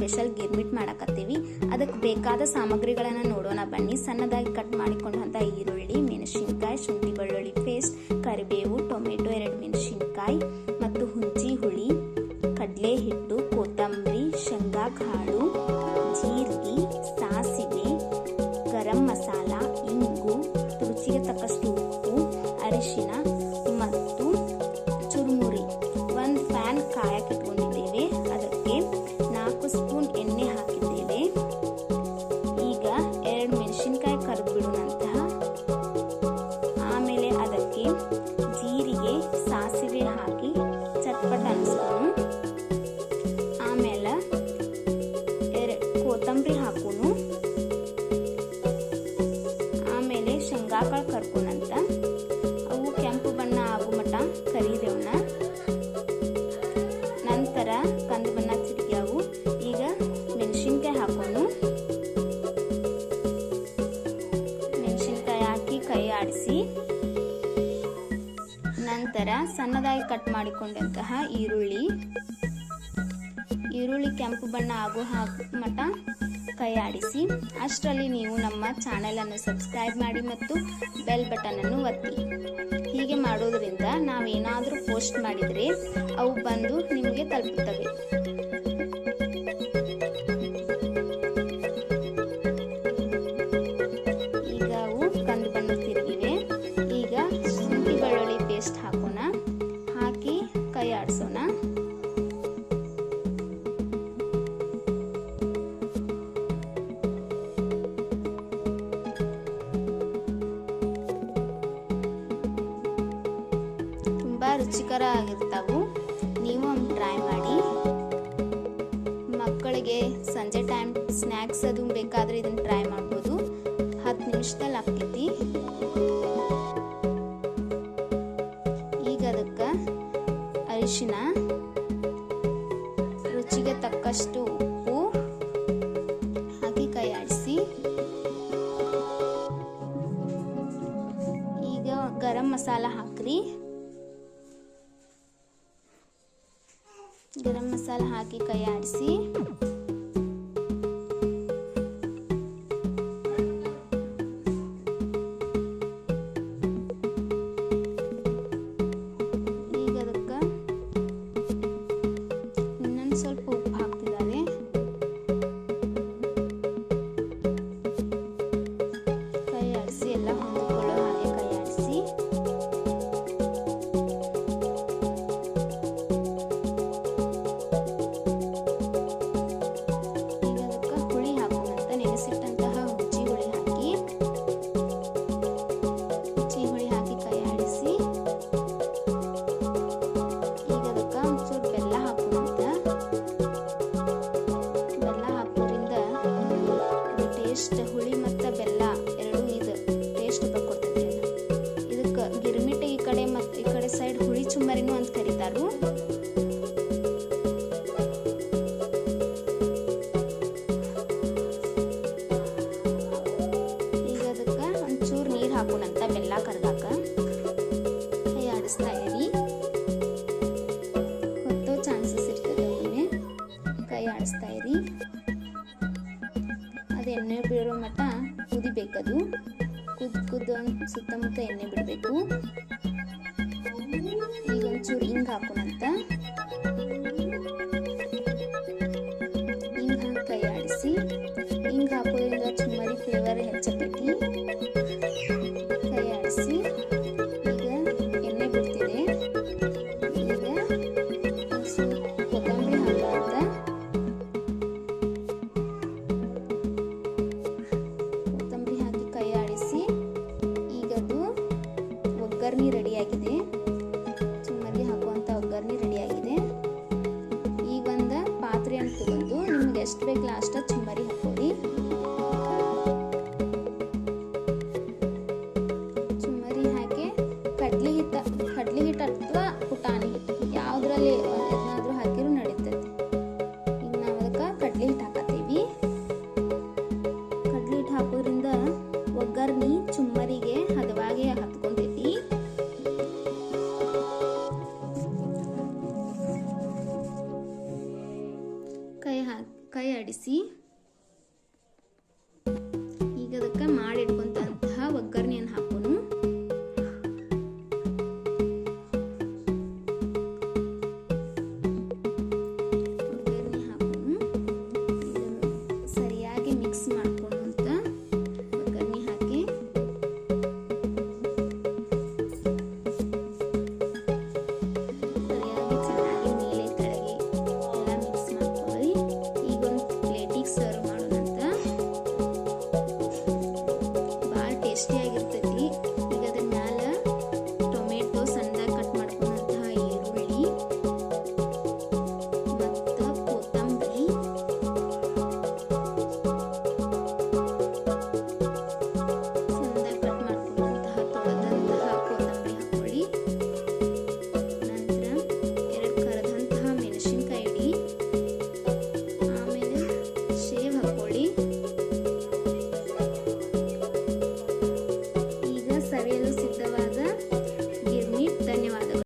Special girmit ಮಾಡಕತ್ತೀವಿ. ಅದಕ್ಕೆ ಬೇಕಾದ ಸಾಮಗ್ರಿಗಳನ್ನು ನೋಡೋಣ ಬನ್ನಿ. ಸಣ್ಣದಾಗಿ ಕಟ್ ಮಾಡಿಕೊಂಡಂಥ ಈರುಳ್ಳಿ, ಮೆಣಸಿನಕಾಯಿ, ಶುಂಠಿ ಬೆಳ್ಳುಳ್ಳಿ ಪೇಸ್ಟ್ ಕರಿಬೇವು, ಟೊಮೆಟೊ, ಎರಡು ಮೆಣಸಿನಕಾಯಿ, ಮತ್ತು ಹುಂಚಿ ಹುಳಿ ಕಡಲೆ ಹಿಟ್ಟು ಕೊತ್ತಂಬರಿ ಶೇಂಗಾ ಕಾಳು ಸಾಸಿವೆ ಹಾಕಿ ಚಟ್ಪಟ ಅನಿಸ್ಕೊಂಡು ಆಮೇಲೆ ಎರ ಕೊತ್ತಂಬರಿ ಹಾಕೋನು. ಆಮೇಲೆ ಶೇಂಗಾಕಾಳು ಕರ್ಕೊಂಡಂತ ಅವು ಕೆಂಪು ಬಣ್ಣ ಆಗೋ ಮಟ್ಟ ಕರಿದೇವನ ನಂತರ ಕಂದು ಬಣ್ಣ ಚಿಟಿಕ್ಯಾವು ಈಗ ಮೆಣಸಿನ್ಕಾಯಿ ಹಾಕೋನು. ಮೆಣಸಿನ್ಕಾಯಿ ಹಾಕಿ ಕೈ ಆಡಿಸಿ ನಂತರ ಸಣ್ಣದಾಗಿ ಕಟ್ ಮಾಡಿಕೊಂಡಂತಹ ಈರುಳ್ಳಿ. ಈರುಳ್ಳಿ ಕೆಂಪು ಬಣ್ಣ ಆಗೋ ಹಾಕ ಮಟ ಕೈ ಆಡಿಸಿ ಅಷ್ಟರಲ್ಲಿ ನೀವು ನಮ್ಮ ಚಾನೆಲನ್ನು ಸಬ್ಸ್ಕ್ರೈಬ್ ಮಾಡಿ ಮತ್ತು ಬೆಲ್ ಬಟನ್ ಅನ್ನು ಒತ್ತಿ. ಹೀಗೆ ಮಾಡೋದ್ರಿಂದ ನಾವೇನಾದರೂ ಪೋಸ್ಟ್ ಮಾಡಿದರೆ ಅವು ಬಂದು ನಿಮಗೆ ತಲುಪುತ್ತವೆ. ಈಗ ಅವು ಕಂದು ಬಣ್ಣ ತಿರುಗಿವೆ ಈಗ ಶುಂಠಿ ಬೆಳ್ಳುಳ್ಳಿ ಪೇಸ್ಟ್ ಹಾಕಿ ರುಚಿಕರ ಆಗಿರ್ತಾವು. ನೀವು ಒಂದು ಟ್ರೈ ಮಾಡಿ. ಮಕ್ಕಳಿಗೆ ಸಂಜೆ ಟೈಮ್ ಸ್ನ್ಯಾಕ್ಸ್ ಅದು ಬೇಕಾದರೆ ಇದನ್ನು ಟ್ರೈ ಮಾಡ್ಬೋದು. ಹತ್ತು ನಿಮಿಷದಲ್ಲಿ ಆಗ್ತೈತಿ. ಈಗ ಅದಕ್ಕೆ ಅರಿಶಿನ, ರುಚಿಗೆ ತಕ್ಕಷ್ಟು ಉಪ್ಪು, ಹಾಕಿ ಕೈ ಈಗ ಗರಂ ಮಸಾಲ ಹಾಕ್ರಿ. ಗರಂ ಮಸಾಲ ಹಾಕಿ ಕೈ ಆಡಿಸಿ ಈಗ ಅದಕ್ಕೆ ಇನ್ನೊಂದು ಸ್ವಲ್ಪ ಉಪ್ಪು ಹಾಕ್ತಿದ್ದಾರೆ ಕೈ ಆಡಿಸಿ ಎಲ್ಲ ಈಗ ಅದಕ್ಕೆ ಒಂಚೂರು ನೀರು ಹಾಕೋಣಂತ ಬೆಲ್ಲ ಕರ್ದಾಕ. ಕೈ ಆಡಿಸ್ತಾ ಇರಿ. ಹೊತ್ತೋ ಚಾನ್ಸಸ್ ಇರ್ತದೆ ಕೈ ಆಡಿಸ್ತಾ ಇರಿ. ಅದು ಎಣ್ಣೆ ಬೀಳೋ ಮಟ್ಟ ಕುದಿಬೇಕದು. ಕುದ್ದು ಕುದ್ದು ಸುತ್ತಮುತ್ತ ಎಣ್ಣೆ ಬಿಡಬೇಕು. ಈಗ ಒಂಚೂರು ಹಿಂಗೆ ಹಾಕೋಣಂತ ಹಿಂಗೆ ಹಾಕಿ ಕೈ ಆಡಿಸಿ ಹಿಂಗೆ ಹಾಕೋದ್ರಿಂದ ಚುಮ್ಮರಿ ಫ್ಲೇವರ್ ಹೆಚ್ಚತೈತಿ ಕೈ ಹಾ ಕೈ ಆಡಿಸಿ